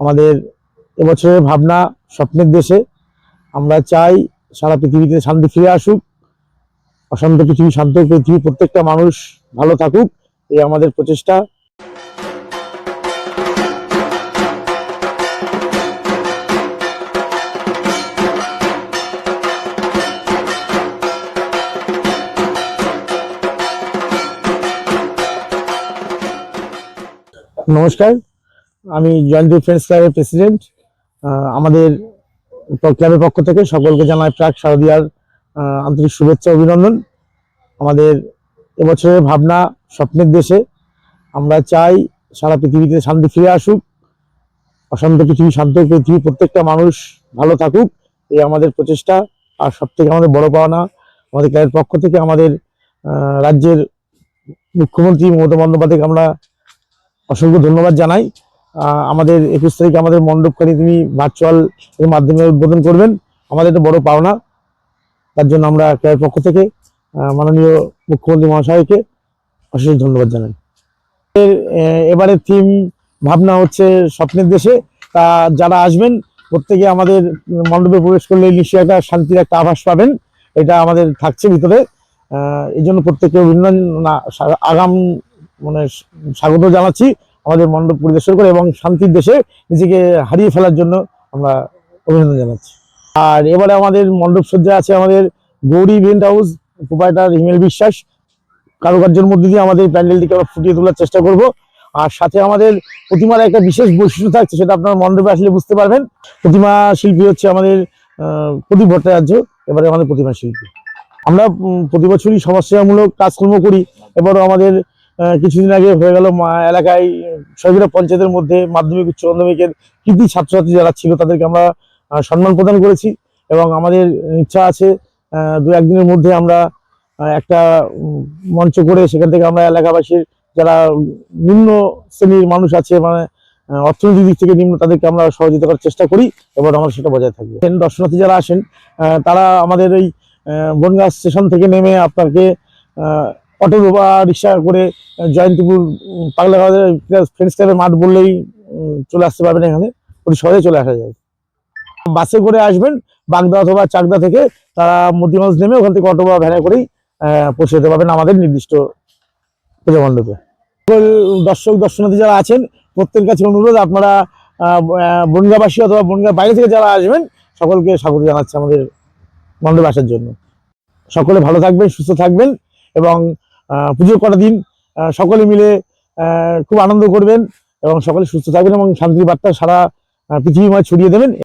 আমাদের এবছরের ভাবনা স্বপ্নের দেশে। আমরা চাই সারা পৃথিবীতে শান্তি ফিরে আসুক, অশান্ত পৃথিবী, শান্ত পৃথিবী, প্রত্যেকটা মানুষ ভালো থাকুক, এই আমাদের প্রচেষ্টা। নমস্কার। আমি জয়ন্তী ফ্রেন্ডস ক্লাবের প্রেসিডেন্ট। আমাদের ক্লাবের পক্ষ থেকে সকলকে জানাই প্রাক শারদীয়ার আন্তরিক শুভেচ্ছা, অভিনন্দন। আমাদের এবছরের ভাবনা স্বপ্নের দেশে। আমরা চাই সারা পৃথিবীতে শান্তি ফিরে আসুক। অশান্ত পৃথিবী, শান্ত পৃথিবী, প্রত্যেকটা মানুষ ভালো থাকুক। এই আমাদের প্রচেষ্টা। আর সব থেকে আমাদের বড় পাওনা আমাদের ক্লাবের পক্ষ থেকে আমাদের রাজ্যের মুখ্যমন্ত্রী মমতা বন্দ্যোপাধ্যায়কে আমরা অসংখ্য ধন্যবাদ জানাই। আমাদের একুশ তারিখে আমাদের মণ্ডপকারী তিনি ভার্চুয়াল এর মাধ্যমে উদ্বোধন করবেন। আমাদের একটা বড় পাওনা। তার জন্য আমরা ক্লাবের পক্ষ থেকে মাননীয় মুখ্যমন্ত্রী মহাশয়কে অশেষ ধন্যবাদ জানাই। এবারের থিম ভাবনা হচ্ছে স্বপ্নের দেশে। তা যারা আসবেন, প্রত্যেকে আমাদের মণ্ডপে প্রবেশ করলে নিশ্চয়ই একটা শান্তির একটা আভাস পাবেন। এটা আমাদের থাকছে ভিতরে। এই জন্য প্রত্যেককে অভিনন্দন। আগাম মানে স্বাগত জানাচ্ছি। আমাদের মণ্ডপ পরিদর্শন করে এবং শান্তির দেশে নিজেকে হারিয়ে ফেলার জন্য আমরা অভিনন্দন জানাচ্ছি। আর এবারে আমাদের মণ্ডপ সজ্জা আছে আমাদের Gouri event house, proprietor Himel Biswas. কারুকার্যের মধ্যে দিয়ে আমাদের প্যান্ডেলটিকে আমরা ফুটিয়ে তোলার চেষ্টা করব। আর সাথে আমাদের প্রতিমার একটা বিশেষ বৈশিষ্ট্য থাকছে, সেটা আপনার মণ্ডপে আসলে বুঝতে পারবেন। প্রতিমা শিল্পী হচ্ছে আমাদের প্রদীপ ভট্টাচার্য, এবারে আমাদের প্রতিমা শিল্পী। আমরা প্রতি বছরই সমাজসেবামূলক কাজকর্ম করি, এবারও আমাদের কিছুদিন আগে হয়ে গেল এলাকায় সবিরা পঞ্চায়েতের মধ্যে মাধ্যমিক, উচ্চ মাধ্যমিকের কৃতি ছাত্রছাত্রী যারা ছিল তাদেরকে আমরা সম্মান প্রদান করেছি এবং আমাদের ইচ্ছা আছে দু একদিনের মধ্যে আমরা একটা মঞ্চ করে সেখান থেকে আমরা এলাকাবাসীর যারা নিম্ন শ্রেণির মানুষ আছে মানে অর্থনৈতিক দিক থেকে নিম্ন, তাদেরকে আমরা সহযোগিতা করার চেষ্টা করি এবং আমরা সেটা বজায় থাকবে। দর্শনার্থী যারা আসেন তারা আমাদের এই বনগাঁ স্টেশন থেকে নেমে আপনাকে অটো বা রিক্সা করে জয়ন্তীপুর উম, ফ্রেন্ডস ক্লাবের মাঠ বললেই চলে আসতে পারবেন এখানে। অতি সহজে চলে আসা যায়। বাসে করে আসবেন বাগদা অথবা চাকদা থেকে তারা মতিগঞ্জ নেমে ওখান থেকে অটো বা ভ্যানে করেই পৌঁছে যেতে পারবেন আমাদের নির্দিষ্ট পূজা মণ্ডপে দর্শক দর্শনার্থী যারা আছেন প্রত্যেকের কাছে অনুরোধ আপনারা আহ, অথবা বনগাঁ বাইরে থেকে যারা আসবেন সকলকে স্বাগত জানাচ্ছে আমাদের মণ্ডপে আসার জন্য। সকলে ভালো থাকবেন সুস্থ থাকবেন এবং পুজো করার দিন সকলে মিলে খুব আনন্দ করবেন এবং সকলে সুস্থ থাকবেন এবং শান্তির বার্তা সারা পৃথিবীময় ছড়িয়ে দেবেন।